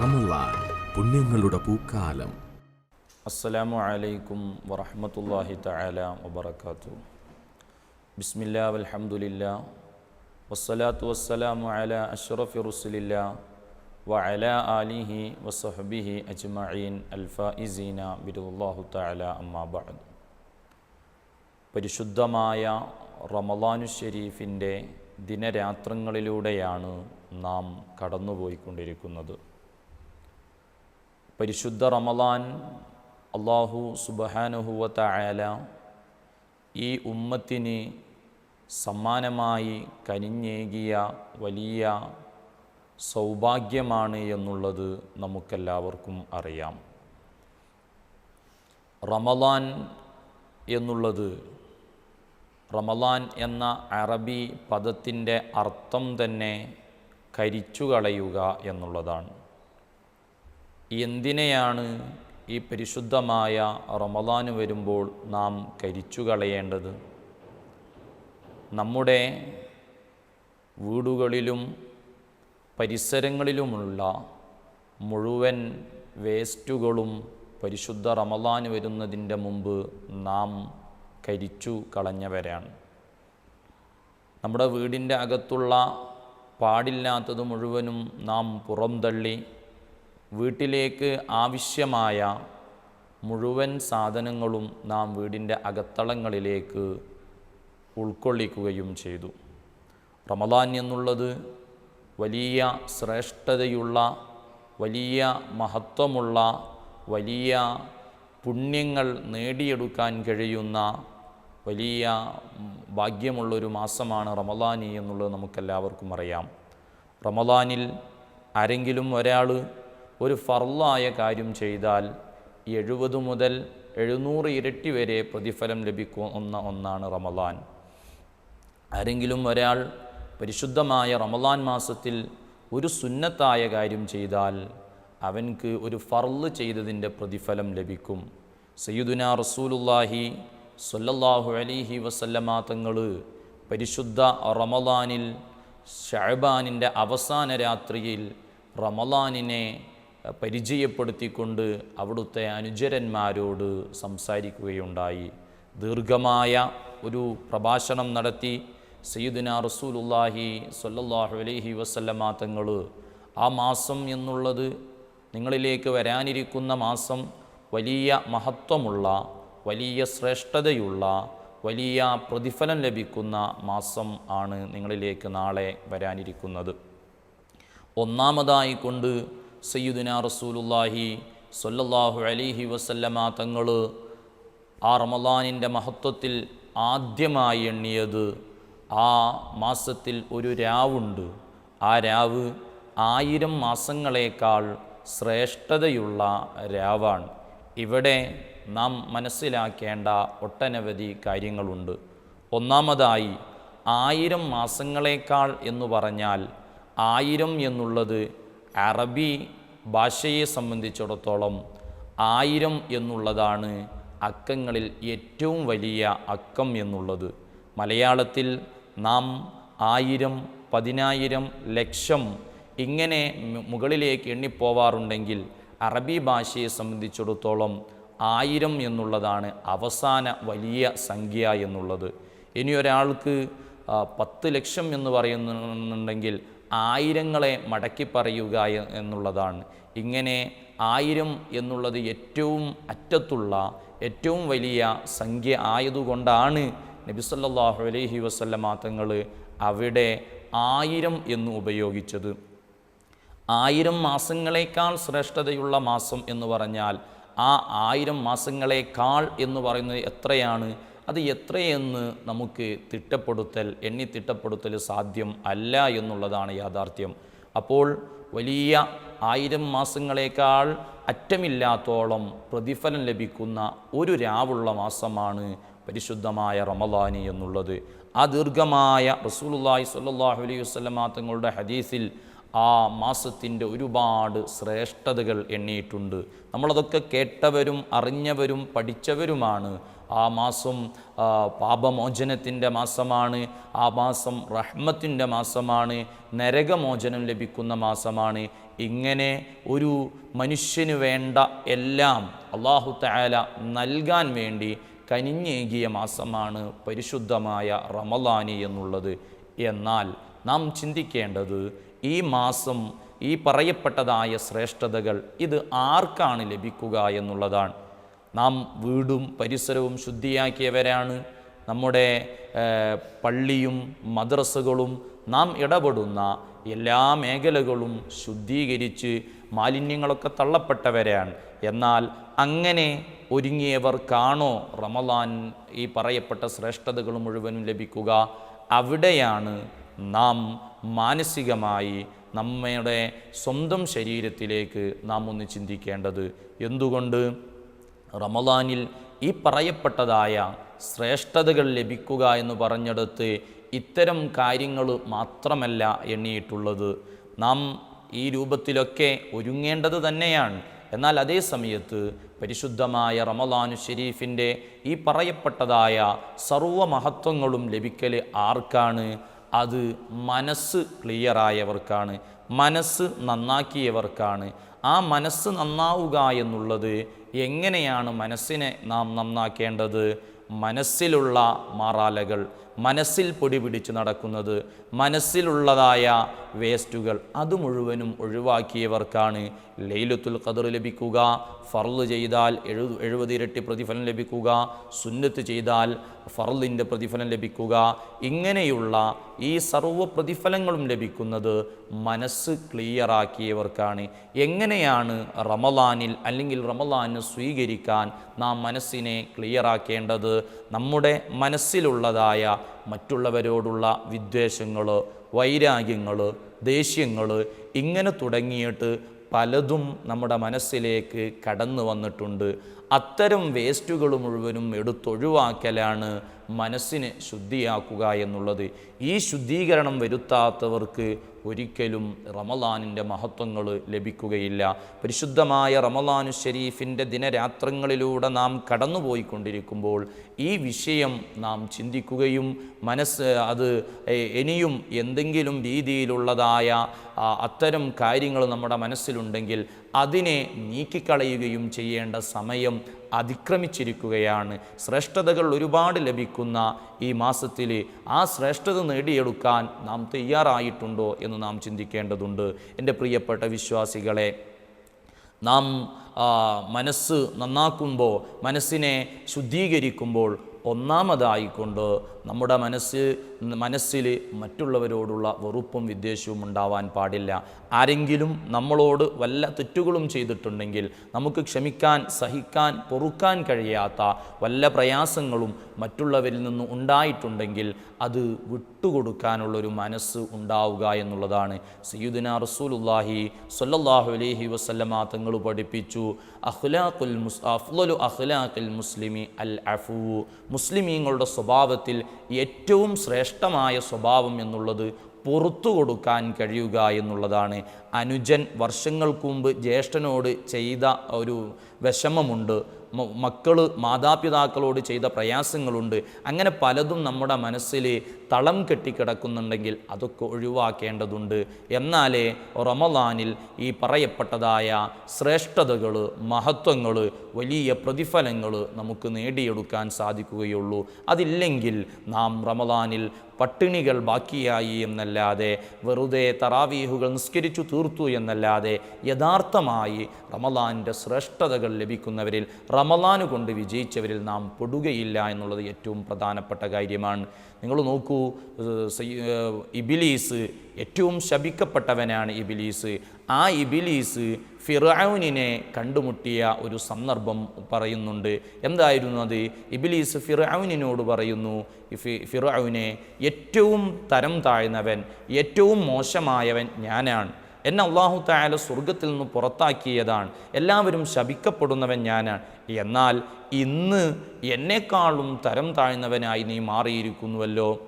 റമലാൻ പുണ്യങ്ങളുടെ പൂക്കാലം. അസ്സലാമു അലൈക്കും വറഹ്മത്തുള്ളാഹി തആല വബറകാതു ബിസ്മില്ലാ വൽഹംദുലില്ലാ വസ്സലാത്തു വസ്സലാമു അലാ അഷ്റഫി റുസുലില്ലാ വഅലാ ആലിഹി വസഹ്ബിഹി അജ്മഈൻ അൽഫായിസീന ബിറുല്ലാഹു തആല അമ്മാ ബഅദ്. പരിശുദ്ധമായ റമളാനു ഷരീഫിന്റെ ദിനരാത്രങ്ങളിലൂടെയാണ് നാം കടന്നുപോയിക്കൊണ്ടിരിക്കുന്നത്. പരിശുദ്ധ റമലാൻ അള്ളാഹു സുബഹാനുഹുവത്ത ഈ ഉമ്മത്തിന് സമ്മാനമായി കനിഞ്ഞേകിയ വലിയ സൗഭാഗ്യമാണ് എന്നുള്ളത് നമുക്കെല്ലാവർക്കും അറിയാം. റമലാൻ എന്നുള്ളത് റമലാൻ എന്ന അറബി പദത്തിന്റെ അർത്ഥം തന്നെ കരിച്ചുകളയുക എന്നുള്ളതാണ്. എന്തിനെയാണ് ഈ പരിശുദ്ധമായ റമദാന് വരുമ്പോൾ നാം കരിച്ചു കളയേണ്ടത്? നമ്മുടെ വീടുകളിലും പരിസരങ്ങളിലുമുള്ള മുഴുവൻ വേസ്റ്റുകളും പരിശുദ്ധ റമദാന് വരുന്നതിന്റെ മുമ്പ് നാം കരിച്ചു കളഞ്ഞവരാണ്. നമ്മുടെ വീടിന്റെ അകത്തുള്ള പാടില്ലാത്തത് മുഴുവനും നാം പുറംതള്ളി വീട്ടിലേക്ക് ആവശ്യമായ മുഴുവൻ സാധനങ്ങളും നാം വീടിന്റെ അകത്തളങ്ങളിലേക്ക് ഉൾക്കൊള്ളിക്കുകയും ചെയ്തു. റമദാൻ എന്നുള്ളത് വലിയ ശ്രേഷ്ഠതയുള്ള വലിയ മഹത്വമുള്ള വലിയ പുണ്യങ്ങൾ നേടിയെടുക്കാൻ കഴിയുന്ന വലിയ ഭാഗ്യമുള്ളൊരു മാസമാണ് റമദാനി എന്നുള്ളത് നമുക്കെല്ലാവർക്കും അറിയാം. റമദാനിൽ ആരെങ്കിലും ഒരാൾ ഒരു ഫർലായ കാര്യം ചെയ്താൽ എഴുപത് മുതൽ എഴുന്നൂറ് ഇരട്ടി വരെ പ്രതിഫലം ലഭിക്കുന്ന ഒന്നാണ് റമദാൻ. ആരെങ്കിലും ഒരാൾ പരിശുദ്ധമായ റമദാൻ മാസത്തിൽ ഒരു സുന്നത്തായ കാര്യം ചെയ്താൽ അവൻക്ക് ഒരു ഫർൾ ചെയ്തതിന്റെ പ്രതിഫലം ലഭിക്കും. സയ്യുദുന റസൂലുല്ലാഹി സല്ലല്ലാഹു അലിഹി വസല്ലമ തങ്ങൾ പരിശുദ്ധ റമദാനിൽ ഷഹബാനിന്റെ അവസാന രാത്രിയിൽ റമദാനിനെ പരിചയപ്പെടുത്തിക്കൊണ്ട് അവിടുത്തെ അനുചരന്മാരോട് സംസാരിക്കുകയുണ്ടായി. ദീർഘമായ ഒരു പ്രഭാഷണം നടത്തി സയ്യിദിന റസൂലുല്ലാഹി സല്ലല്ലാഹു അലൈഹി വസല്ലമ തങ്ങൾ ആ മാസം എന്നുള്ളത് നിങ്ങളിലേക്ക് വരാനിരിക്കുന്ന മാസം വലിയ മഹത്വമുള്ള വലിയ ശ്രേഷ്ഠതയുള്ള വലിയ പ്രതിഫലം ലഭിക്കുന്ന മാസം ആണ് നിങ്ങളിലേക്ക് നാളെ വരാനിരിക്കുന്നത്. ഒന്നാമതായി കൊണ്ട് സയ്യിദുന റസൂലുല്ലാഹി സൊല്ലാഹു അലിഹി വസല്ലമ തങ്ങൾ ആ റമദാനിന്റെ മഹത്വത്തിൽ ആദ്യമായി എണ്ണിയത് ആ മാസത്തിൽ ഒരു രാവുണ്ട്. ആ രാവ് ആയിരം മാസങ്ങളേക്കാൾ ശ്രേഷ്ഠതയുള്ള രാവാണ്. ഇവിടെ നാം മനസ്സിലാക്കേണ്ട ഒട്ടനവധി കാര്യങ്ങളുണ്ട്. ഒന്നാമതായി ആയിരം മാസങ്ങളേക്കാൾ എന്ന് പറഞ്ഞാൽ ആയിരം എന്നുള്ളത് അറബി ഭാഷയെ സംബന്ധിച്ചിടത്തോളം ആയിരം എന്നുള്ളതാണ് അക്കങ്ങളിൽ ഏറ്റവും വലിയ അക്കം എന്നുള്ളത്. മലയാളത്തിൽ നാം ആയിരം പതിനായിരം ലക്ഷം ഇങ്ങനെ മുകളിലേക്ക് എണ്ണിപ്പോവാറുണ്ടെങ്കിൽ അറബി ഭാഷയെ സംബന്ധിച്ചിടത്തോളം ആയിരം എന്നുള്ളതാണ് അവസാന വലിയ സംഖ്യ എന്നുള്ളത്. ഇനി ഒരാൾക്ക് പത്ത് ലക്ഷം എന്ന് പറയുന്നുണ്ടെങ്കിൽ ആയിരങ്ങളെ മടക്കി പറയുക എന്നുള്ളതാണ്. ഇങ്ങനെ ആയിരം എന്നുള്ളത് ഏറ്റവും അറ്റത്തുള്ള ഏറ്റവും വലിയ സംഖ്യ ആയതുകൊണ്ടാണ് നബിസല്ലാഹു അലൈഹി വസല്ലമ തങ്ങൾ അവിടെ ആയിരം എന്ന് ഉപയോഗിച്ചത്. ആയിരം മാസങ്ങളേക്കാൾ ശ്രേഷ്ഠതയുള്ള മാസം എന്ന് പറഞ്ഞാൽ ആ ആയിരം മാസങ്ങളേക്കാൾ എന്ന് പറയുന്നത് എത്രയാണ്? അത് എത്രയെന്ന് നമുക്ക് തിട്ടപ്പെടുത്തൽ എണ്ണി തിട്ടപ്പെടുത്തൽ സാധ്യം അല്ല എന്നുള്ളതാണ് യാഥാർത്ഥ്യം. അപ്പോൾ വലിയ ആയിരം മാസങ്ങളേക്കാൾ അറ്റമില്ലാത്തോളം പ്രതിഫലം ലഭിക്കുന്ന ഒരു രാവുള്ള മാസമാണ് പരിശുദ്ധമായ റമദാനി എന്നുള്ളത്. ആ ദീർഘമായ റസൂലുല്ലാഹി സ്വല്ലല്ലാഹു അലൈഹി വസല്ലമ തങ്ങളുടെ ഹദീസിൽ ആ മാസത്തിന്റെ ഒരുപാട് ശ്രേഷ്ഠതകൾ എണ്ണിയിട്ടുണ്ട്. നമ്മളതൊക്കെ കേട്ടവരും അറിഞ്ഞവരും പഠിച്ചവരുമാണ്. ആ മാസം പാപമോചനത്തിന്റെ മാസമാണ് ആ മാസം റഹ്മത്തിന്റെ മാസമാണ് നരകമോചനം ലഭിക്കുന്ന മാസമാണ്. ഇങ്ങനെ ഒരു മനുഷ്യന് വേണ്ട എല്ലാം അള്ളാഹു തആല നൽകാൻ വേണ്ടി കനിഞ്ഞേകിയ മാസമാണ് പരിശുദ്ധമായ റമലാനി എന്നുള്ളത്. എന്നാൽ നാം ചിന്തിക്കേണ്ടത് ഈ മാസം ഈ പറയപ്പെട്ടതായ ശ്രേഷ്ഠതകൾ ഇത് ആർക്കാണ് ലഭിക്കുക എന്നുള്ളതാണ്. നാം വീടും പരിസരവും ശുദ്ധിയാക്കിയവരാണ്. നമ്മുടെ പള്ളിയും മദ്രസകളും നാം ഇടപെടുന്ന എല്ലാ മേഖലകളും ശുദ്ധീകരിച്ച് മാലിന്യങ്ങളൊക്കെ തള്ളപ്പെട്ടവരാണ്. എന്നാൽ അങ്ങനെ ഒരുങ്ങിയവർക്കാണോ റമലാൻ ഈ പറയപ്പെട്ട ശ്രേഷ്ഠതകൾ മുഴുവനും ലഭിക്കുക? അവിടെയാണ് നാം മാനസികമായി നമ്മുടെ സ്വന്തം ശരീരത്തിലേക്ക് നാം ഒന്ന് ചിന്തിക്കേണ്ടത് എന്തുകൊണ്ട്? റമദാനിൽ ഈ പറയപ്പെട്ടതായ ശ്രേഷ്ഠതകൾ ലഭിക്കുക എന്ന് പറഞ്ഞെടുത്ത് ഇത്തരം കാര്യങ്ങൾ മാത്രമല്ല എണ്ണിയിട്ടുള്ളത്. നാം ഈ രൂപത്തിലൊക്കെ ഒരുങ്ങേണ്ടത് തന്നെയാണ്. എന്നാൽ അതേ സമയത്ത് പരിശുദ്ധമായ റമദാനു ഷെരീഫിന്റെ ഈ പറയപ്പെട്ടതായ സർവമഹത്വങ്ങളും ലഭിക്കൽ ആർക്കാണ്? അത് മനസ്സ് ക്ലിയറായവർക്കാണ് മനസ്സ് നന്നാക്കിയവർക്കാണ്. ആ മനസ്സ് നന്നാവുക എന്നുള്ളത് എങ്ങനെയാണ് മനസ്സിനെ നാം നന്നാക്കേണ്ടത്? മനസ്സിലുള്ള മാറാലകൾ. മനസ്സിൽ പൊടി പിടിച്ച് നടക്കുന്നത് മനസ്സിലുള്ളതായ വേസ്റ്റുകൾ അത് മുഴുവനും ഒഴിവാക്കിയവർക്കാണ്. ലൈലത്തുൽ ഖദർ ലഭിക്കുക ഫർൾ ചെയ്താൽ എഴു എഴുപത് ഇരട്ടി പ്രതിഫലം ലഭിക്കുക സുന്നത്ത് ചെയ്താൽ ഫർളിന്റെ പ്രതിഫലം ലഭിക്കുക. ഇങ്ങനെയുള്ള ഈ സർവ പ്രതിഫലങ്ങളും ലഭിക്കുന്നത് മനസ്സ് ക്ലിയറാക്കിയവർക്കാണ്. എങ്ങനെയാണ് റമലാനിൽ അല്ലെങ്കിൽ റമലാന് സ്വീകരിക്കാൻ നാം മനസ്സിനെ ക്ലിയറാക്കേണ്ടത്? നമ്മുടെ മനസ്സിലുള്ളതായ മറ്റുള്ളവരോടുള്ള വിദ്വേഷങ്ങൾ വൈരാഗ്യങ്ങൾ ദേഷ്യങ്ങൾ ഇങ്ങനെ തുടങ്ങിയിട്ട് പലതും നമ്മുടെ മനസ്സിലേക്ക് കടന്നു വന്നിട്ടുണ്ട്. അത്തരം വേസ്റ്റുകൾ മുഴുവനും എടുത്തൊഴിവാക്കലാണ് മനസ്സിനെ ശുദ്ധിയാക്കുക എന്നുള്ളത്. ഈ ശുദ്ധീകരണം വരുത്താത്തവർക്ക് ഒരിക്കലും റമലാനിന്റെ മഹത്വങ്ങൾ ലഭിക്കുകയില്ല. പരിശുദ്ധമായ റമലാനു ഷെരീഫിന്റെ ദിനരാത്രങ്ങളിലൂടെ നാം കടന്നുപോയിക്കൊണ്ടിരിക്കുമ്പോൾ ഈ വിഷയം നാം ചിന്തിക്കുകയും മനസ്സ് അത് ഇനിയും എന്തെങ്കിലും രീതിയിലുള്ളതായ അത്തരം കാര്യങ്ങൾ നമ്മുടെ മനസ്സിലുണ്ടെങ്കിൽ അതിനെ നീക്കിക്കളയുകയും ചെയ്യേണ്ട സമയം അതിക്രമിച്ചിരിക്കുകയാണ്. ശ്രേഷ്ഠതകൾ ഒരുപാട് ലഭിക്കുന്ന ഈ മാസത്തിൽ ആ ശ്രേഷ്ഠത നേടിയെടുക്കാൻ നാം തയ്യാറായിട്ടുണ്ടോ എന്ന് നാം ചിന്തിക്കേണ്ടതുണ്ട്. എന്റെ പ്രിയപ്പെട്ട വിശ്വാസികളെ നാം മനസ്സ് നന്നാക്കുമ്പോൾ മനസ്സിനെ ശുദ്ധീകരിക്കുമ്പോൾ ഒന്നാമതായിക്കൊണ്ട് നമ്മുടെ മനസ്സ് മനസ്സിൽ മറ്റുള്ളവരോടുള്ള വെറുപ്പും വിദ്വേഷവും ഉണ്ടാവാൻ പാടില്ല. ആരെങ്കിലും നമ്മളോട് വല്ല തെറ്റുകളും ചെയ്തിട്ടുണ്ടെങ്കിൽ നമുക്ക് ക്ഷമിക്കാൻ സഹിക്കാൻ പൊറുക്കാൻ കഴിയാത്ത വല്ല പ്രയാസങ്ങളും മറ്റുള്ളവരിൽ നിന്ന് ഉണ്ടായിട്ടുണ്ടെങ്കിൽ അത് വിട്ടുകൊടുക്കാനുള്ളൊരു മനസ്സ് ഉണ്ടാവുക എന്നുള്ളതാണ്. സയ്യുദിന റസൂലുല്ലാഹി സൊല്ലാഹു അലഹി വസ്ലമാ തങ്ങൾ പഠിപ്പിച്ചു. അഖ്ലാഖുൽ മുസ് അഫ്ലു അഖ്ലാഖിൽ മുസ്ലിമി അൽ അഫു. മുസ്ലിമീങ്ങളുടെ സ്വഭാവത്തിൽ ഏറ്റവും ശ്രേഷ്ഠമായ സ്വഭാവം എന്നുള്ളത് പുറത്തു കൊടുക്കാൻ കഴിയുക എന്നുള്ളതാണ്. അനുജൻ വർഷങ്ങൾക്ക് മുമ്പ് ജ്യേഷ്ഠനോട് ചെയ്ത ഒരു വിഷമമുണ്ട്. മക്കൾ മാതാപിതാക്കളോട് ചെയ്ത പ്രയാസങ്ങളുണ്ട്. അങ്ങനെ പലതും നമ്മുടെ മനസ്സിൽ തളം കെട്ടിക്കിടക്കുന്നുണ്ടെങ്കിൽ അതൊക്കെ ഒഴിവാക്കേണ്ടതുണ്ട്. എന്നാലേ റമദാനിൽ ഈ പറയപ്പെട്ടതായ ശ്രേഷ്ഠതകൾ മഹത്വങ്ങൾ വലിയ പ്രതിഫലങ്ങൾ നമുക്ക് നേടിയെടുക്കാൻ സാധിക്കുകയുള്ളൂ. അതില്ലെങ്കിൽ നാം റമദാനിൽ പട്ടിണികൾ ബാക്കിയായി എന്നല്ലാതെ വെറുതെ തറാവീഹുകൾ നിസ്കരിച്ചു തീർത്തു എന്നല്ലാതെ യഥാർത്ഥമായി റമദാനിന്റെ ശ്രേഷ്ഠതകൾ ലഭിക്കുന്നവരിൽ റമദാന് കൊണ്ട് വിജയിച്ചവരിൽ നാം പെടുകയില്ല എന്നുള്ളത് ഏറ്റവും പ്രധാനപ്പെട്ട കാര്യമാണ്. നിങ്ങൾ നോക്കൂ ഇബിലീസ് ഏറ്റവും ശപിക്കപ്പെട്ടവനാണ് ഇബിലീസ്. ആ ഇബിലീസ് ഫിറൌനിനെ കണ്ടുമുട്ടിയ ഒരു സന്ദർഭം പറയുന്നുണ്ട്. എന്തായിരുന്നു അത്? ഇബിലീസ് ഫിറൌനിനോട് പറയുന്നു ഫിറൌനെ ഏറ്റവും തരം താഴ്ന്നവൻ ഏറ്റവും മോശമായവൻ ഞാനാണ്. എന്നെ അള്ളാഹു തായാല സ്വർഗത്തിൽ നിന്ന് പുറത്താക്കിയതാണ്. എല്ലാവരും ശപിക്കപ്പെടുന്നവൻ ഞാനാണ്. എന്നാൽ ഇന്ന് എന്നെക്കാളും തരം താഴ്ന്നവനായി നീ മാറിയിരിക്കുന്നുവല്ലോ?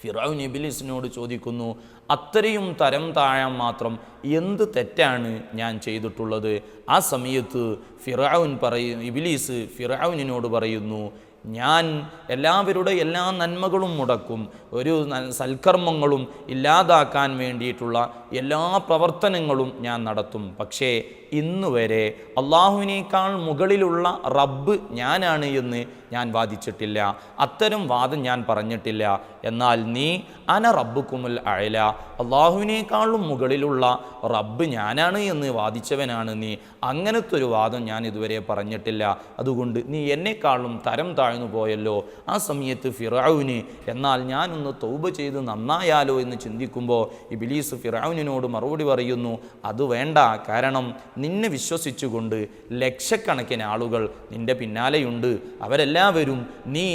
ഫിറൌൻ ഇബിലിസിനോട് ചോദിക്കുന്നു അത്രയും തരം താഴാൻ മാത്രം എന്ത് തെറ്റാണ് ഞാൻ ചെയ്തിട്ടുള്ളത്? ആ സമയത്ത് ഫിറൌൻ പറയും ഇബിലീസ് ഫിറൌനിനോട് പറയുന്നു ഞാൻ എല്ലാവരുടെ എല്ലാ നന്മകളും മുടക്കും. ഒരു സൽക്കർമ്മങ്ങളും ഇല്ലാതാക്കാൻ വേണ്ടിയിട്ടുള്ള എല്ലാ പ്രവർത്തനങ്ങളും ഞാൻ നടത്തും. പക്ഷേ ഇന്നു വരെ അള്ളാഹുവിനേക്കാൾ മുകളിലുള്ള റബ്ബ് ഞാനാണ് എന്ന് ഞാൻ വാദിച്ചിട്ടില്ല. അത്തരം വാദം ഞാൻ പറഞ്ഞിട്ടില്ല. എന്നാൽ നീ അന റബ്ബുക്കുമുൽ അയല അള്ളാഹുവിനേക്കാളും മുകളിലുള്ള റബ്ബ് ഞാനാണ് എന്ന് വാദിച്ചവനാണ് നീ. അങ്ങനത്തെ ഒരു വാദം ഞാൻ ഇതുവരെ പറഞ്ഞിട്ടില്ല. അതുകൊണ്ട് നീ എന്നെക്കാളും തരം താഴ്ന്നു പോയല്ലോ. ആ സമയത്ത് ഫിറാവുന് എന്നാൽ ഞാനൊന്ന് തൗബ ചെയ്ത് നന്നായാലോ എന്ന് ചിന്തിക്കുമ്പോൾ ഇബിലീസ് ഫിറാവുനിനോട് മറുപടി പറയുന്നു അത് വേണ്ട. കാരണം നിന്നെ വിശ്വസിച്ചുകൊണ്ട് ലക്ഷക്കണക്കിന് ആളുകൾ നിന്റെ പിന്നാലെയുണ്ട്. അവരെല്ലാവരും നീ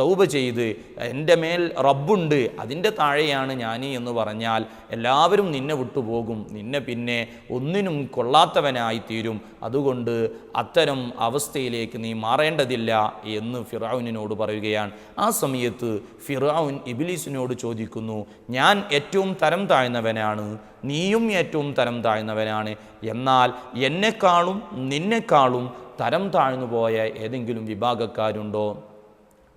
തൗബ ചെയ്ത് എന്റെ മേൽ റബ്ബുണ്ട്. അതിന്റെ താഴെയാണ് ഞാൻ എന്ന് പറഞ്ഞാൽ എല്ലാവരും നിന്നെ വിട്ടുപോകും. നിന്നെ പിന്നെ ഒന്നിനും കൊള്ളാത്തവനായി തീരും. അതുകൊണ്ട് അത്തരം അവസ്ഥയിലേക്ക് നീ മാറേണ്ടതില്ല എന്ന് ഫിറാവുനോട് പറയുകയാണ്. ആ സമയത്ത് ഫിറാവുൻ ഇബിലീസിനോട് ചോദിക്കുന്നു ഞാൻ ഏറ്റവും തരം താഴ്ന്നവനാണ്. നീയും ഏറ്റവും തരം താഴ്ന്നവനാണ്. എന്നാൽ എന്നെക്കാളും നിന്നെക്കാളും തരം താഴ്ന്നു പോയ ഏതെങ്കിലും വിഭാഗക്കാരുണ്ടോ?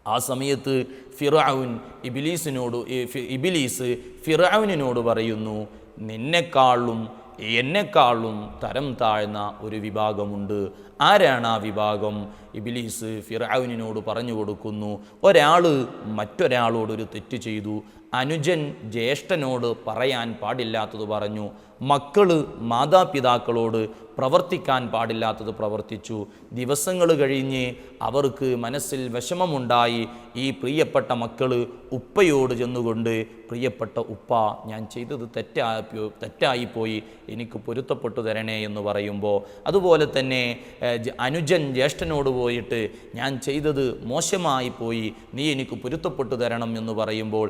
ആ സമയത്ത് ഫിറാവുൻ ഇബിലീസിനോട് ഇബിലീസ് ഫിറാവുനോട് പറയുന്നു നിന്നെക്കാളും എന്നെക്കാളും തരം താഴ്ന്ന ഒരു വിഭാഗമുണ്ട്. ആരാണ് ആ വിഭാഗം? ഇബിലീസ് ഫിറാവിനോട് പറഞ്ഞു കൊടുക്കുന്നു. ഒരാൾ മറ്റൊരാളോടൊരു തെറ്റ് ചെയ്തു. അനുജൻ ജ്യേഷ്ഠനോട് പറയാൻ പാടില്ലാത്തത് പറഞ്ഞു. മക്കൾ മാതാപിതാക്കളോട് പ്രവർത്തിക്കാൻ പാടില്ലാത്തത് പ്രവർത്തിച്ചു. ദിവസങ്ങൾ കഴിഞ്ഞ് അവർക്ക് മനസ്സിൽ വിഷമമുണ്ടായി. ഈ പ്രിയപ്പെട്ട മക്കൾ ഉപ്പയോട് ചെന്നുകൊണ്ട് പ്രിയപ്പെട്ട ഉപ്പ ഞാൻ ചെയ്തത് തെറ്റായി തെറ്റായിപ്പോയി. എനിക്ക് പൊരുത്തപ്പെട്ടു തരണേ എന്ന് പറയുമ്പോൾ അതുപോലെ തന്നെ അനുജൻ ജ്യേഷ്ഠനോട് പോയിട്ട് ഞാൻ ചെയ്തത് മോശമായി പോയി നീ എനിക്ക് പൊരുത്തപ്പെട്ടു തരണം എന്ന് പറയുമ്പോൾ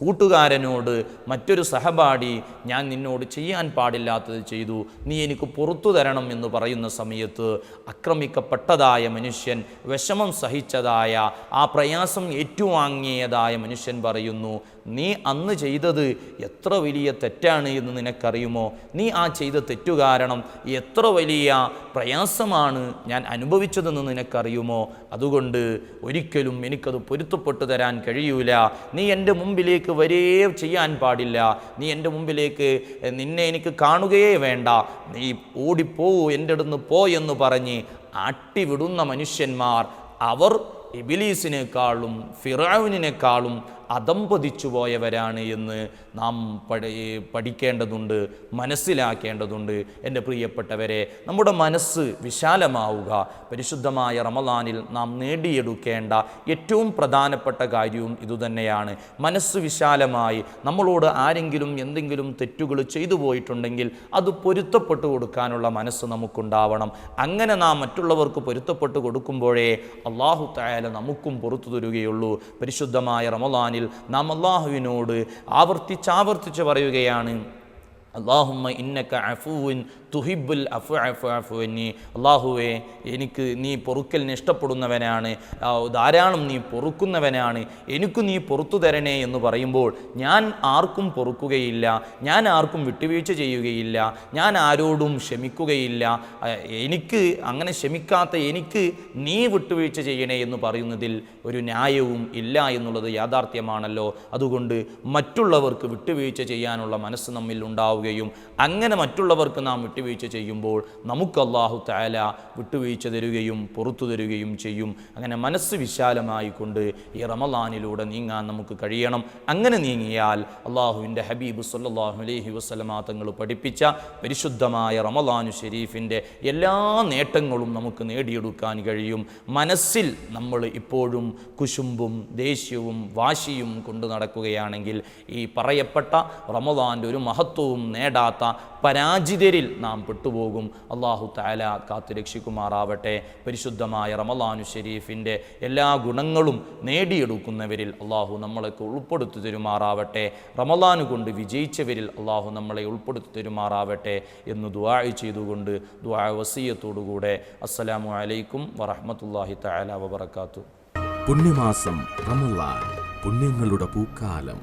കൂട്ടുകാരനോട് മറ്റൊരു സഹപാഠി ഞാൻ നിന്നോട് ചെയ്യാൻ പാടില്ലാത്തത് ചെയ്തു. നീ എനിക്ക് പുറത്തു തരണം എന്ന് പറയുന്ന സമയത്ത് ആക്രമിക്കപ്പെട്ടതായ മനുഷ്യൻ വിഷമം സഹിച്ചതായ ആ പ്രയാസം ഏറ്റുവാങ്ങിയതായ മനുഷ്യൻ പറയുന്നു നീ അന്ന് ചെയ്തത് എത്ര വലിയ തെറ്റാണ് എന്ന് നിനക്കറിയുമോ? നീ ആ ചെയ്ത തെറ്റു കാരണം എത്ര വലിയ പ്രയാസമാണ് ഞാൻ അനുഭവിച്ചതെന്ന് നിനക്കറിയുമോ? അതുകൊണ്ട് ഒരിക്കലും എനിക്കത് പൊരുത്തപ്പെട്ടു തരാൻ കഴിയൂല. നീ എന്റെ മുമ്പിലേക്ക് വരേ ചെയ്യാൻ പാടില്ല. നീ എന്റെ മുമ്പിലേക്ക് നിന്നെ എനിക്ക് കാണുകയേ വേണ്ട. നീ ഓടിപ്പോവൂ എന്റെ അടുന്ന് പോ എന്ന് പറഞ്ഞ് ആട്ടിവിടുന്ന മനുഷ്യന്മാർ അവർ ഇബിലീസിനേക്കാളും ഫിറാവിനേക്കാളും അധംപതിച്ചു പോയവരാണ് എന്ന് നാം പഠി പഠിക്കേണ്ടതുണ്ട് മനസ്സിലാക്കേണ്ടതുണ്ട്. എന്റെ പ്രിയപ്പെട്ടവരെ നമ്മുടെ മനസ്സ് വിശാലമാവുക പരിശുദ്ധമായ റമദാനിൽ നാം നേടിയെടുക്കേണ്ട ഏറ്റവും പ്രധാനപ്പെട്ട കാര്യവും ഇതുതന്നെയാണ് മനസ്സ് വിശാലമായി നമ്മളോട് ആരെങ്കിലും എന്തെങ്കിലും തെറ്റുകൾ ചെയ്തു പോയിട്ടുണ്ടെങ്കിൽ അത് പൊരുത്തപ്പെട്ടു കൊടുക്കാനുള്ള മനസ്സ് നമുക്കുണ്ടാവണം. അങ്ങനെ നാം മറ്റുള്ളവർക്ക് പൊരുത്തപ്പെട്ടു കൊടുക്കുമ്പോഴേ അള്ളാഹു തായാല നമുക്കും പുറത്തു തരികയുള്ളൂ. പരിശുദ്ധമായ റമദാനിൽ നാം അള്ളാഹുവിനോട് ആവർത്തിച്ചാവർത്തിച്ച് പറയുകയാണ്. അള്ളാഹുമ്മ ഇന്നക്ക അഫുവിൻ തുഹിബുൽ അഫു അഫു അഫുവിനി അള്ളാഹുവെ എനിക്ക് നീ പൊറുക്കലിന് ഇഷ്ടപ്പെടുന്നവനാണ്. ധാരാളം നീ പൊറുക്കുന്നവനാണ്. എനിക്ക് നീ പൊറത്തു തരണേ എന്ന് പറയുമ്പോൾ ഞാൻ ആർക്കും പൊറുക്കുകയില്ല. ഞാൻ ആർക്കും വിട്ടുവീഴ്ച ചെയ്യുകയില്ല. ഞാൻ ആരോടും ക്ഷമിക്കുകയില്ല. എനിക്ക് അങ്ങനെ ക്ഷമിക്കാത്ത എനിക്ക് നീ വിട്ടുവീഴ്ച ചെയ്യണേ എന്ന് പറയുന്നതിൽ ഒരു ന്യായവും ഇല്ല എന്നുള്ളത് യാഥാർത്ഥ്യമാണല്ലോ. അതുകൊണ്ട് മറ്റുള്ളവർക്ക് വിട്ടുവീഴ്ച ചെയ്യാനുള്ള മനസ്സ് നമ്മിൽ ഉണ്ടാവുകയും അങ്ങനെ മറ്റുള്ളവർക്ക് നാം വിട്ടുവീഴ്ച ചെയ്യുമ്പോൾ നമുക്ക് അള്ളാഹു താല വിട്ടുവീഴ്ച തരുകയും പുറത്തു തരുകയും ചെയ്യും. അങ്ങനെ മനസ്സ് വിശാലമായിക്കൊണ്ട് ഈ റമലാനിലൂടെ നീങ്ങാൻ നമുക്ക് കഴിയണം. അങ്ങനെ നീങ്ങിയാൽ അള്ളാഹുവിന്റെ ഹബീബ് സല്ലാഹു അലൈഹി വസല്ലമ തങ്ങൾ പഠിപ്പിച്ച പരിശുദ്ധമായ റമലാനു ഷെരീഫിന്റെ എല്ലാ നേട്ടങ്ങളും നമുക്ക് നേടിയെടുക്കാൻ കഴിയും. മനസ്സിൽ നമ്മൾ ഇപ്പോഴും കുശുമ്പും ദേഷ്യവും വാശിയും കൊണ്ട് നടക്കുകയാണെങ്കിൽ ഈ പറയപ്പെട്ട റമദാന്റെ ഒരു മഹത്വവും നേടാത്ത പരാജിതരിൽ നാം പെട്ടുപോകും. അള്ളാഹു താല കാത്തു രക്ഷിക്കുമാറാവട്ടെ. പരിശുദ്ധമായ റമലാനു ഷെരീഫിന്റെ എല്ലാ ഗുണങ്ങളും നേടിയെടുക്കുന്നവരിൽ അള്ളാഹു നമ്മളൊക്കെ ഉൾപ്പെടുത്തി തരുമാറാവട്ടെ. റമലാനു കൊണ്ട് വിജയിച്ചവരിൽ അള്ളാഹു നമ്മളെ ഉൾപ്പെടുത്തി തരുമാറാവട്ടെ എന്ന് ദുആ ചെയ്തുകൊണ്ട് ദുആ വസീയത്തോടുകൂടെ അസ്സലാമു അലൈക്കും വറഹമത്തല്ലാഹി താല വബർക്കാത്തു പുണ്യമാസം റമലാൻ പുണ്യങ്ങളുടെ പൂക്കാലം.